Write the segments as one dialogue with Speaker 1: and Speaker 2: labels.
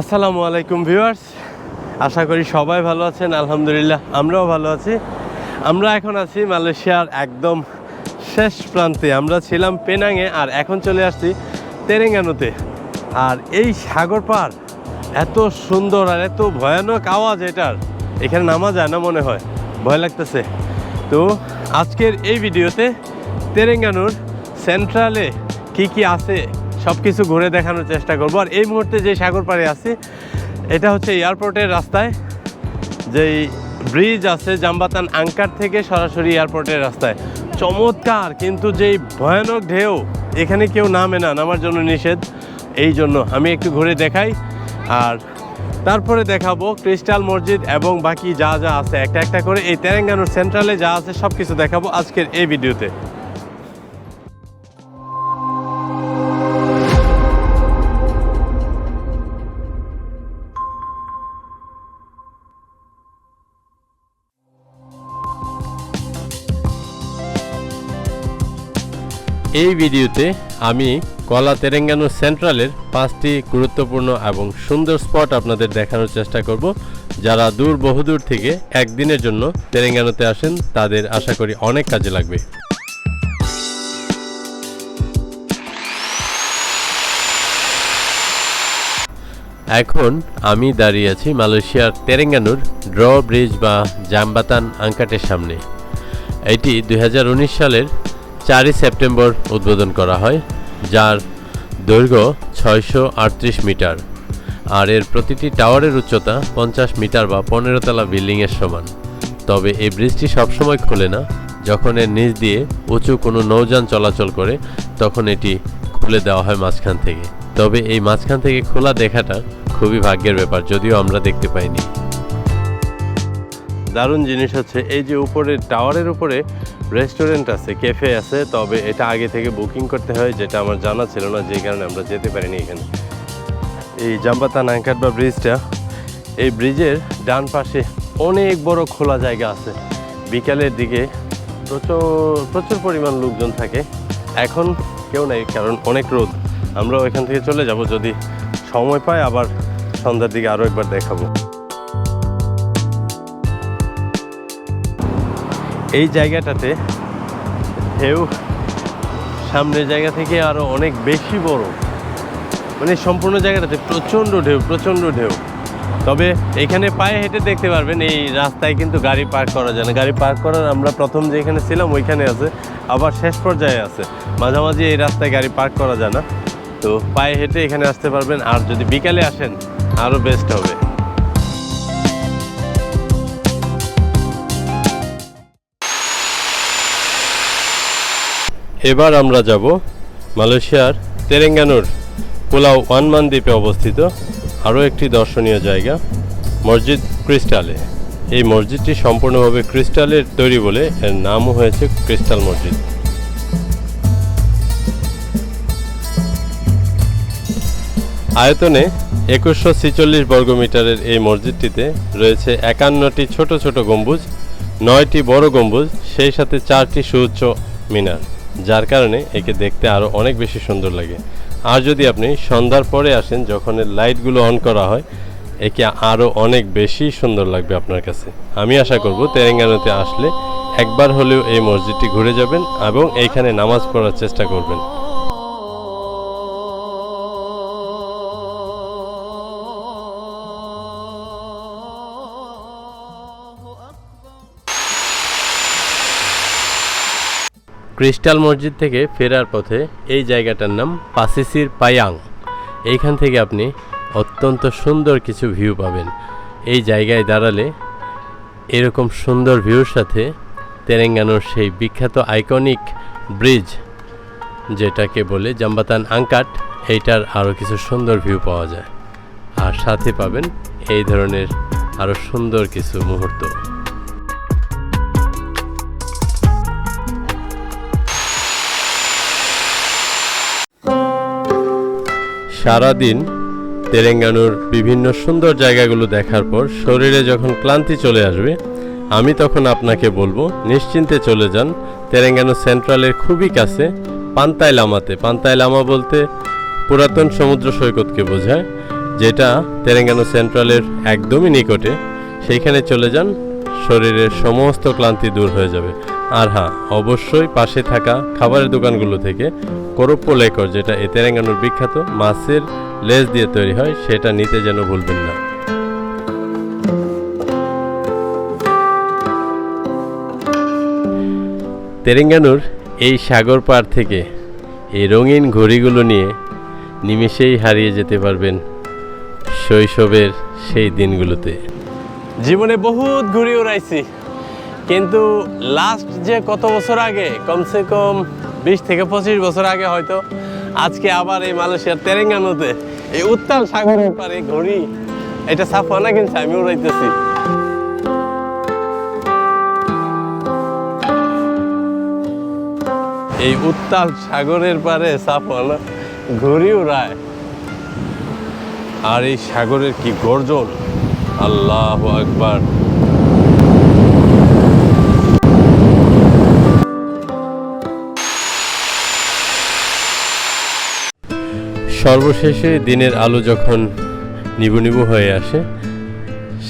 Speaker 1: আসসালামু আলাইকুম ভিউয়ার্স। আশা করি সবাই ভালো আছেন, আলহামদুলিল্লাহ আমরাও ভালো আছি। আমরা এখন আছি মালয়েশিয়ার একদম শেষ প্রান্তে। আমরা ছিলাম পেনাংয়ে আর এখন চলে আসছি তেরেঙ্গানুতে। আর এই সাগর পার, এত সুন্দর আর এত ভয়ানক আওয়াজ এটার। এখানে নামা যায় না মনে হয়, ভয় লাগতেছে। তো আজকের এই ভিডিওতে তেরেঙ্গানুর সেন্ট্রালে কি কি আছে সব কিছু ঘুরে দেখানোর চেষ্টা করব। আর এই মুহূর্তে যে সাগর পাড়ে আছি, এটা হচ্ছে এয়ারপোর্টের রাস্তায়। যেই ব্রিজ আছে জাম্বাতান আঙ্কার থেকে সরাসরি এয়ারপোর্টের রাস্তায়। চমৎকার, কিন্তু যেই ভয়ানক ঢেউ, এখানে কেউ নামে না, নামার জন্য নিষেধ। এই জন্য আমি একটু ঘুরে দেখাই। আর তারপরে দেখাবো ক্রিস্টাল মসজিদ এবং বাকি যা যা আছে। একটা একটা করে এই তেলেঙ্গানুর সেন্ট্রালে যা আছে সব কিছু দেখাবো আজকের এই ভিডিওতে। এই ভিডিওতে আমি কলা তেরেঙ্গানু সেন্ট্রালের পাঁচটি গুরুত্বপূর্ণ এবং সুন্দর স্পট আপনাদের দেখানোর চেষ্টা করব। যারা দূর বহুদূর থেকে একদিনের জন্য তেরেঙ্গানুতে আসেন, তাদের আশা করি অনেক কাজে লাগবে। এখন আমি দাঁড়িয়ে আছি মালয়েশিয়ার তেরেঙ্গানুর ড্র ব্রিজ বা জাম্বাতান আঙ্কাটের সামনে। এটি দু হাজার উনিশ সালের চারই সেপ্টেম্বর উদ্বোধন করা হয়, যার দৈর্ঘ্য ছয়শো আটত্রিশ মিটার, আর এর প্রতিটি টাওয়ারের উচ্চতা পঞ্চাশ মিটার বা পনেরো তলা বিল্ডিংয়ের সমান। তবে এই ব্রিজটি সবসময় খোলে না। যখন এর নিচ দিয়ে উঁচু কোনো নৌযান চলাচল করে, তখন এটি খুলে দেওয়া হয় মাঝখান থেকে। তবে এই মাঝখান থেকে খোলা দেখাটা খুবই ভাগ্যের ব্যাপার, যদিও আমরা দেখতে পাইনি। দারুণ জিনিস হচ্ছে, এই যে উপরে টাওয়ারের উপরে রেস্টুরেন্ট আছে ক্যাফে আছে, তবে এটা আগে থেকে বুকিং করতে হয়, যেটা আমার জানা ছিল না, যে কারণে আমরা যেতে পারিনি এখানে। এই জাম্বাতা নাঙ্কাট বা ব্রিজটা এই ব্রিজের ডান পাশে অনেক বড় খোলা জায়গা আছে। বিকালের দিকে প্রচুর প্রচুর পরিমাণ লোকজন থাকে। এখন কেউ নেই, কারণ অনেক রোদ। আমরা ওইখান থেকে চলে যাব, যদি সময় পাই, আবার সন্ধ্যার দিকে আরও একবার দেখাবো। এই জায়গাটাতে ঢেউ সামনের জায়গা থেকে আরও অনেক বেশি বড়। মানে সম্পূর্ণ জায়গাটাতে প্রচণ্ড ঢেউ প্রচণ্ড ঢেউ। তবে এখানে পায়ে হেঁটে দেখতে পারবেন, এই রাস্তায় কিন্তু গাড়ি পার্ক করা যায় না। গাড়ি পার্ক করার আমরা প্রথম যেখানে ছিলাম, ওইখানে আছে। আবার শেষ পর্যায়ে আছে। মাঝামাঝি এই রাস্তায় গাড়ি পার্ক করা যায় না। তো পায়ে হেঁটে এখানে আসতে পারবেন। আর যদি বিকালে আসেন আরও বেস্ট হবে। এবার আমরা যাব মালয়েশিয়ার তেরেঙ্গানুর পোলাও ওয়ানমান দ্বীপে অবস্থিত আরও একটি দর্শনীয় জায়গা, মসজিদ ক্রিস্টালে। এই মসজিদটি সম্পূর্ণভাবে ক্রিস্টালের তৈরি বলে এর নামও হয়েছে ক্রিস্টাল মসজিদ। আয়তনে একুশশো ছিচল্লিশ বর্গমিটারের এই মসজিদটিতে রয়েছে একান্নটি ছোট ছোট গম্বুজ, নয়টি বড় গম্বুজ, সেই সাথে চারটি সুউচ্চ মিনার। যার কারণে একে দেখতে আরও অনেক বেশি সুন্দর লাগে। আর যদি আপনি সন্ধ্যার পরে আসেন, যখন এর লাইটগুলো অন করা হয়, একে আরও অনেক বেশি সুন্দর লাগবে আপনার কাছে। আমি আশা করব তেলেঙ্গানাতে আসলে একবার হলেও এই মসজিদটি ঘুরে যাবেন এবং এইখানে নামাজ পড়ার চেষ্টা করবেন। ক্রিস্টাল মসজিদ থেকে ফেরার পথে এই জায়গাটার নাম পাসিসির পায়াং। এইখান থেকে আপনি অত্যন্ত সুন্দর কিছু ভিউ পাবেন। এই জায়গায় দাঁড়ালে এরকম সুন্দর ভিউর সাথে তেলেঙ্গানোর সেই বিখ্যাত আইকনিক ব্রিজ যেটাকে বলে জাম্বাতান আঙ্কাট এইটার আরও কিছু সুন্দর ভিউ পাওয়া যায়। আর সাথে পাবেন এই ধরনের আরও সুন্দর কিছু মুহূর্ত। সারাদিন তেলেঙ্গানুর বিভিন্ন সুন্দর জায়গাগুলো দেখার পর শরীরে যখন ক্লান্তি চলে আসবে, আমি তখন আপনাকে বলব, নিশ্চিন্তে চলে যান। তেলেঙ্গানু সেন্ট্রালের খুবই কাছে, পান্তাই লামাতে। পান্তাই লামা বলতে পুরাতন সমুদ্র সৈকতকে বোঝায়, যেটা তেলেঙ্গানা সেন্ট্রালের একদমই নিকটে। সেইখানে চলে যান, শরীরের সমস্ত ক্লান্তি দূর হয়ে যাবে। আর হ্যাঁ অবশ্যই পাশে থাকা খাবারের দোকানগুলো থেকে করপ্প লেকর, যেটা এ তেলেঙ্গানার বিখ্যাত মাছের লেজ দিয়ে তৈরি হয়, সেটা নিতে যেন ভুলবেন না। তেলেঙ্গানুর এই সাগর পার থেকে এই রঙিন ঘড়িগুলো নিয়ে নিমেষেই হারিয়ে যেতে পারবেন শৈশবের সেই দিনগুলোতে। জীবনে বহুত ঘুরে উড়াইছি। কিন্তু লাস্ট যে কত বছর আগে? কমসে কম বিশ থেকে পঁচিশ বছর আগে হয়তো। আজকে আবার এই মালয়েশিয়ার তেলেঙ্গানাতে এই উত্তাল সাগরের পারে ঘড়ি। এটা সাফানা কিনছে আমি উড়াইতেছি। এই উত্তাল সাগরের পারে সাফানা ঘুরি উড়ায়। আর এই সাগরের কি গর্জন? আল্লাহ আকবার। সর্বশেষে দিনের আলো যখন নিবু নিবু হয়ে আসে,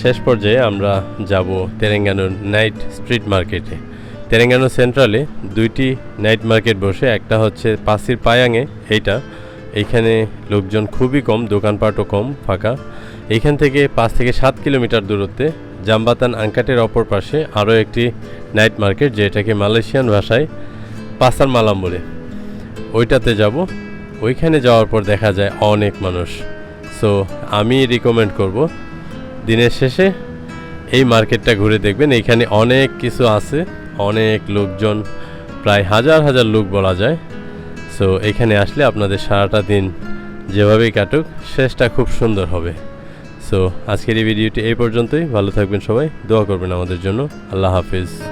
Speaker 1: শেষ পর্যায়ে আমরা যাব তেলেঙ্গানার নাইট স্ট্রিট মার্কেটে। তেলেঙ্গানা সেন্ট্রালে দুইটি নাইট মার্কেট বসে, একটা হচ্ছে পাসির পায়াঙে, এইটা। এইখানে লোকজন খুবই কম, দোকানপাটও কম, ফাঁকা। এইখান থেকে পাঁচ থেকে সাত কিলোমিটার দূরত্বে জাম্বাতান আঙ্কাটের অপর পাশে আরও একটি নাইট মার্কেট, যেটাকে মালয়েশিয়ান ভাষায় পাসার মালাম বলে। ওইটাতে যাব। ওইখানে যাওয়ার পর দেখা যায় অনেক মানুষ। সো আমি রিকমেন্ড করব, দিনের শেষে এই মার্কেটটা ঘুরে দেখবেন। এইখানে অনেক কিছু আছে, অনেক লোকজন, প্রায় হাজার হাজার লোক বলা যায়। সো এখানে আসলে আপনাদের সারাটা দিন যেভাবেই কাটুক, শেষটা খুব সুন্দর হবে। সো আজকের এই ভিডিওটি এই পর্যন্তই। ভালো থাকবেন সবাই। দোয়া করবেন আমাদের জন্য। আল্লাহ হাফিজ।